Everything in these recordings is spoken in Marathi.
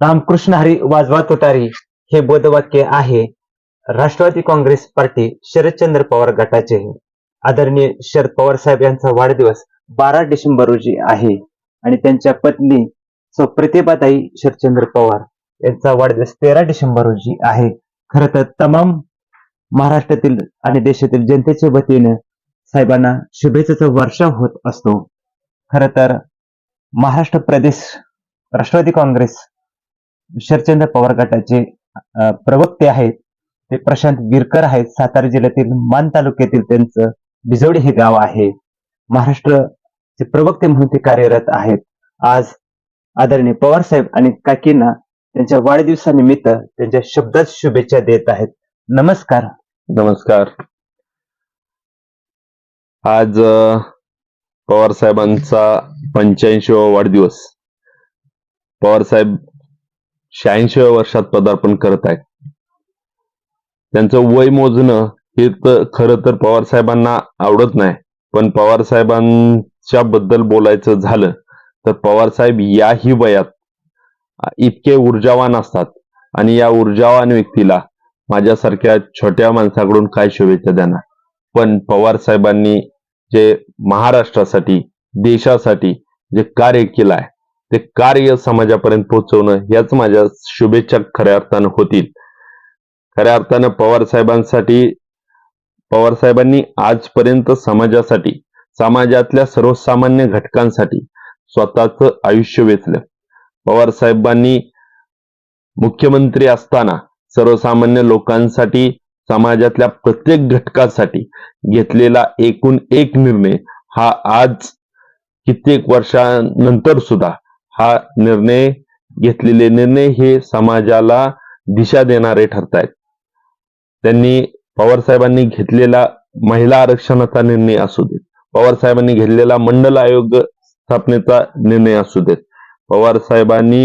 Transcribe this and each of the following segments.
रामकृष्ण हरी वाजवा तुतारी हे बोधवाक्य आहे. राष्ट्रवादी काँग्रेस पार्टी शरदचंद्र पवार गटाचे आदरणीय शरद पवार साहेब यांचा वाढदिवस बारा डिसेंबर रोजी आहे. आणि त्यांच्या पत्नी सौ प्रतिभाताई शरदचंद्र पवार यांचा वाढदिवस तेरा डिसेंबर रोजी आहे. खर तर तमाम महाराष्ट्रातील आणि देशातील जनतेच्या वतीने साहेबांना शुभेच्छाचा वर्षाव होत असतो. खर तर महाराष्ट्र प्रदेश राष्ट्रवादी काँग्रेस शरचंद्र पवार गटाचे प्रवक्ते आहेत. ते प्रशांत गिरकर आहेत. सातारा जिल्ह्यातील मान तालुक्यातील त्यांचं बिजवडी हे गाव आहे. महाराष्ट्रचे प्रवक्ते म्हणून ते कार्यरत आहेत. आज आदरणीय पवार साहेब आणि काकींना त्यांच्या वाढदिवसानिमित्त त्यांच्या शब्दात शुभेच्छा देत आहेत. नमस्कार. नमस्कार. आज पवार साहेबांचा पंच्याऐंशी वाढदिवस. पवार साहेब शहाऐंशीव्या वर्षात पदार्पण करत आहेत. त्यांचं वय मोजणं हे तर खरं तर पवार साहेबांना आवडत नाही. पण पवार साहेबांच्या बद्दल बोलायचं झालं तर पवार साहेब याही वयात इतके ऊर्जावान असतात. आणि या ऊर्जावान व्यक्तीला माझ्यासारख्या छोट्या माणसाकडून काय शुभेच्छा देणार? पण पवार साहेबांनी जे महाराष्ट्रासाठी देशासाठी जे कार्य केलं आहे ते कार्य समाजापर्यंत पोहोचवणं याच माझ्या शुभेच्छा खऱ्या अर्थानं होतील. खऱ्या अर्थानं पवार साहेबांसाठी पवार साहेबांनी आजपर्यंत समाजासाठी समाजातल्या सर्वसामान्य घटकांसाठी स्वतःच आयुष्य वेचलं. पवार साहेबांनी मुख्यमंत्री असताना सर्वसामान्य लोकांसाठी समाजातल्या प्रत्येक घटकासाठी घेतलेला एकूण एक निर्णय हा आज कित्येक वर्षानंतर सुद्धा हा निर्णय घेतलेले निर्णय हे समाजाला दिशा देणारे ठरत आहेत त्यांनी पवार साहेबांनी घेतलेला महिला आरक्षणाचा निर्णय असू देत. पवार साहेबांनी घेतलेला मंडल आयोग स्थापनेचा निर्णय असू देत. पवार साहेबांनी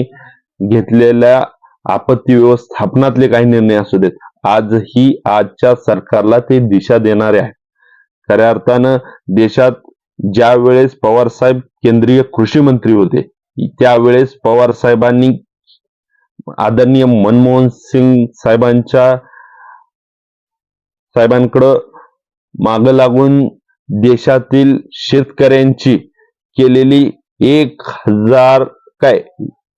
घेतलेल्या आपत्ती व्यवस्थापनातले काही निर्णय असू देत. आजही आजच्या सरकारला ते दिशा देणारे आहे खऱ्या अर्थानं देशात ज्या वेळेस पवार साहेब केंद्रीय कृषी मंत्री होते त्यावेळेस पवार साहेबांनी आदरणीय मनमोहन सिंग साहेबांच्या साहेबांकडं माग लागून देशातील शेतकऱ्यांची केलेली एक हजार काय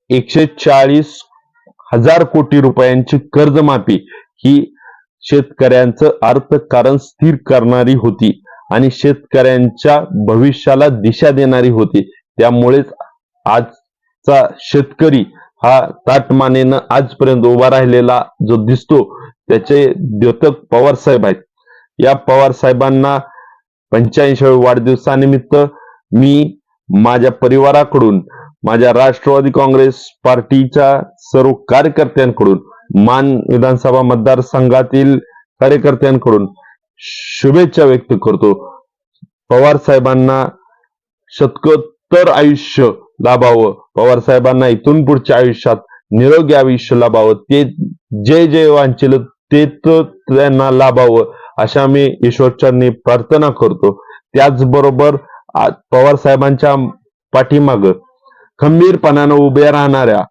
एकशे चाळीस हजार कोटी रुपयांची कर्जमाफी ही शेतकऱ्यांचं अर्थकारण स्थिर करणारी होती आणि शेतकऱ्यांच्या भविष्याला दिशा देणारी होती. त्यामुळेच आजचा शेतकरी हा ताटमानेनं आजपर्यंत उभा राहिलेला जो दिसतो त्याचे द्योतक पवार साहेब आहेत. या पवार साहेबांना पंच्याऐंशी वाढदिवसानिमित्त मी माझ्या परिवाराकडून माझ्या राष्ट्रवादी काँग्रेस पार्टीच्या सर्व कार्यकर्त्यांकडून मान विधानसभा मतदारसंघातील कार्यकर्त्यांकडून शुभेच्छा व्यक्त करतो. पवार साहेबांना शतकोत्तर आयुष्य लाभावं. पवार साहेबांना इथून पुढच्या आयुष्यात निरोगी आयुष्य लाभावं. ते जे जे वांचिल ते तर त्यांना लाभावं अशा मी ईश्वरचरणी प्रार्थना करतो. त्याचबरोबर पवार साहेबांच्या पाठीमाग खंबीरपणानं उभ्या राहणाऱ्या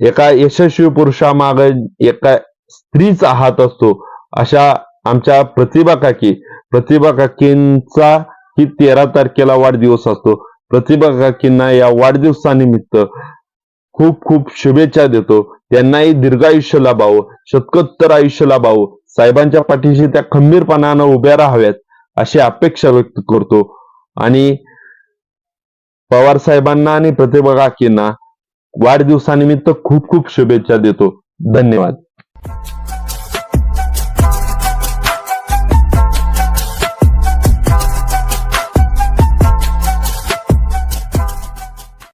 एका यशस्वी पुरुषामाग एका स्त्रीचा हात असतो अशा आमच्या प्रतिभा काकी. प्रतिभा काकींचा ही तेरा तारखेला वाढदिवस असतो. प्रतिभा काकींना या वाढदिवसानिमित्त खूप खूप शुभेच्छा देतो. त्यांनाही दीर्घ आयुष्य लाभावं शतकोत्तर आयुष्य लाभावं साहेबांच्या पाठीशी त्या खंबीरपणानं उभ्या राहाव्यात अशी अपेक्षा व्यक्त करतो. आणि पवार साहेबांना आणि प्रतिभा काकींना वाढदिवसानिमित्त खूप खूप शुभेच्छा देतो. धन्यवाद.